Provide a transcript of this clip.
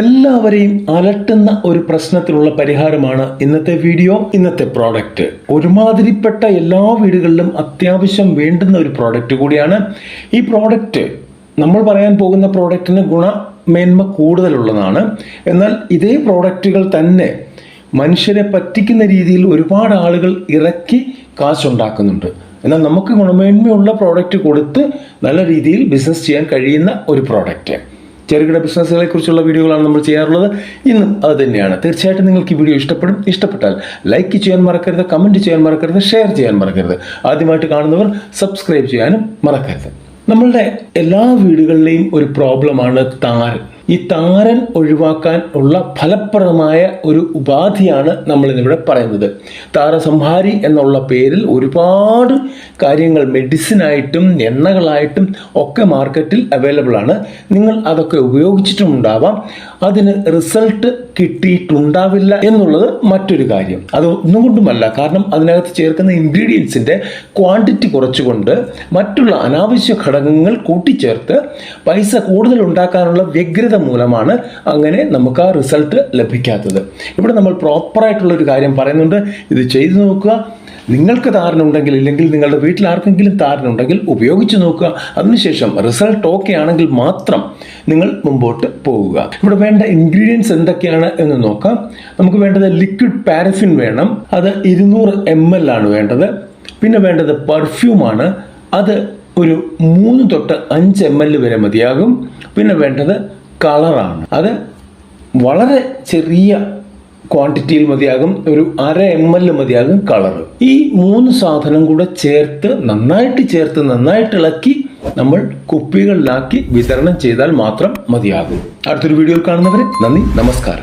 എല്ലാവരെയും അലട്ടുന്ന ഒരു പ്രശ്നത്തിലുള്ള പരിഹാരമാണ് ഇന്നത്തെ വീഡിയോ ഇന്നത്തെ പ്രോഡക്റ്റ് ഒരുമാതിരിപ്പെട്ട എല്ലാ വീടുകളിലും അത്യാവശ്യം വേണ്ടുന്ന ഒരു പ്രോഡക്റ്റ് കൂടിയാണ് ഈ പ്രോഡക്റ്റ് നമ്മൾ പറയാൻ പോകുന്ന പ്രോഡക്റ്റിന് ഗുണമേന്മ കൂടുതലുള്ളതാണ്. എന്നാൽ ഇതേ പ്രോഡക്റ്റുകൾ തന്നെ മനുഷ്യരെ പറ്റിക്കുന്ന രീതിയിൽ ഒരുപാട് ആളുകൾ ഇറക്കി കാശുണ്ടാക്കുന്നുണ്ട്. എന്നാൽ നമുക്ക് ഗുണമേന്മയുള്ള പ്രോഡക്റ്റ് കൊടുത്ത് നല്ല രീതിയിൽ ബിസിനസ് ചെയ്യാൻ കഴിയുന്ന ഒരു പ്രോഡക്റ്റ് ചെറുകിട ബിസിനസ്സുകളെ കുറിച്ചുള്ള വീഡിയോകളാണ് നമ്മൾ ചെയ്യാറുള്ളത്. ഇന്നും അത് തന്നെയാണ്. തീർച്ചയായിട്ടും നിങ്ങൾക്ക് ഈ വീഡിയോ ഇഷ്ടപ്പെടും. ഇഷ്ടപ്പെട്ടാൽ ലൈക്ക് ചെയ്യാൻ മറക്കരുത് കമന്റ് ചെയ്യാൻ മറക്കരുത് ഷെയർ ചെയ്യാൻ മറക്കരുത്. ആദ്യമായിട്ട് കാണുന്നവർ സബ്സ്ക്രൈബ് ചെയ്യാനും മറക്കരുത്. നമ്മളുടെ എല്ലാ വീടുകളിലെയും ഒരു പ്രോബ്ലമാണ് താരൻ. ഈ താരൻ ഒഴിവാക്കാൻ ഉള്ള ഫലപ്രദമായ ഒരു ഉപാധിയാണ് നമ്മൾ ഇന്നിവിടെ പറയുന്നത്. താരസംഹാരി എന്നുള്ള പേരിൽ ഒരുപാട് കാര്യങ്ങൾ മെഡിസിനായിട്ടും എണ്ണകളായിട്ടും ഒക്കെ മാർക്കറ്റിൽ അവൈലബിൾ ആണ് നിങ്ങൾ അതൊക്കെ ഉപയോഗിച്ചിട്ടുമുണ്ടാവാം. അതിന് റിസൾട്ട് കിട്ടിയിട്ടുണ്ടാവില്ല എന്നുള്ളത് മറ്റൊരു കാര്യം. അത് ഒന്നും കൊണ്ടുമല്ല. കാരണം അതിനകത്ത് ചേർക്കുന്ന ഇൻഗ്രീഡിയൻസിന്റെ ക്വാണ്ടിറ്റി കുറച്ചുകൊണ്ട് മറ്റുള്ള അനാവശ്യ ഘടകങ്ങൾ കൂട്ടിച്ചേർത്ത് പൈസ കൂടുതൽ ഉണ്ടാക്കാനുള്ള വ്യഗ്രത മൂലമാണ് അങ്ങനെ നമുക്ക് ആ റിസൾട്ട് ലഭിക്കാത്തത്. ഇവിടെ നമ്മൾ പ്രോപ്പറായിട്ടുള്ള ഒരു കാര്യം പറയുന്നുണ്ട്. ഇത് ചെയ്തു നോക്കുക. നിങ്ങൾക്ക് താരനുണ്ടെങ്കിൽ ഇല്ലെങ്കിൽ നിങ്ങളുടെ വീട്ടിൽ ആർക്കെങ്കിലും താരനുണ്ടെങ്കിൽ ഉപയോഗിച്ച് നോക്കുക. അതിനുശേഷം റിസൾട്ട് ഓക്കെ ആണെങ്കിൽ മാത്രം നിങ്ങൾ മുമ്പോട്ട് പോവുക. ഇവിടെ വേണ്ട ഇൻഗ്രീഡിയൻസ് എന്തൊക്കെയാണ് എന്ന് നോക്കാം. നമുക്ക് വേണ്ടത് ലിക്വിഡ് പാരഫിൻ വേണം. അത് ഇരുന്നൂറ് എം എൽ ആണ് വേണ്ടത്. പിന്നെ വേണ്ടത് പെർഫ്യൂമാണ് അത് ഒരു മൂന്ന് തൊട്ട് അഞ്ച് എം എൽ വരെ മതിയാകും. പിന്നെ വേണ്ടത് കളറാണ് അത് വളരെ ചെറിയ ക്വാണ്ടിറ്റിയിൽ മതിയാകും ഒരു അര എം എൽ മതിയാകും കളർ ഈ മൂന്ന് സാധനം കൂടെ ചേർത്ത് നന്നായിട്ട് ചേർത്ത് നന്നായിട്ട് ഇളക്കി നമ്മൾ കുപ്പികളിലാക്കി വിതരണം ചെയ്താൽ മാത്രം മതിയാകും. അടുത്തൊരു വീഡിയോയിൽ കാണുന്നവരെ നന്ദി നമസ്കാരം.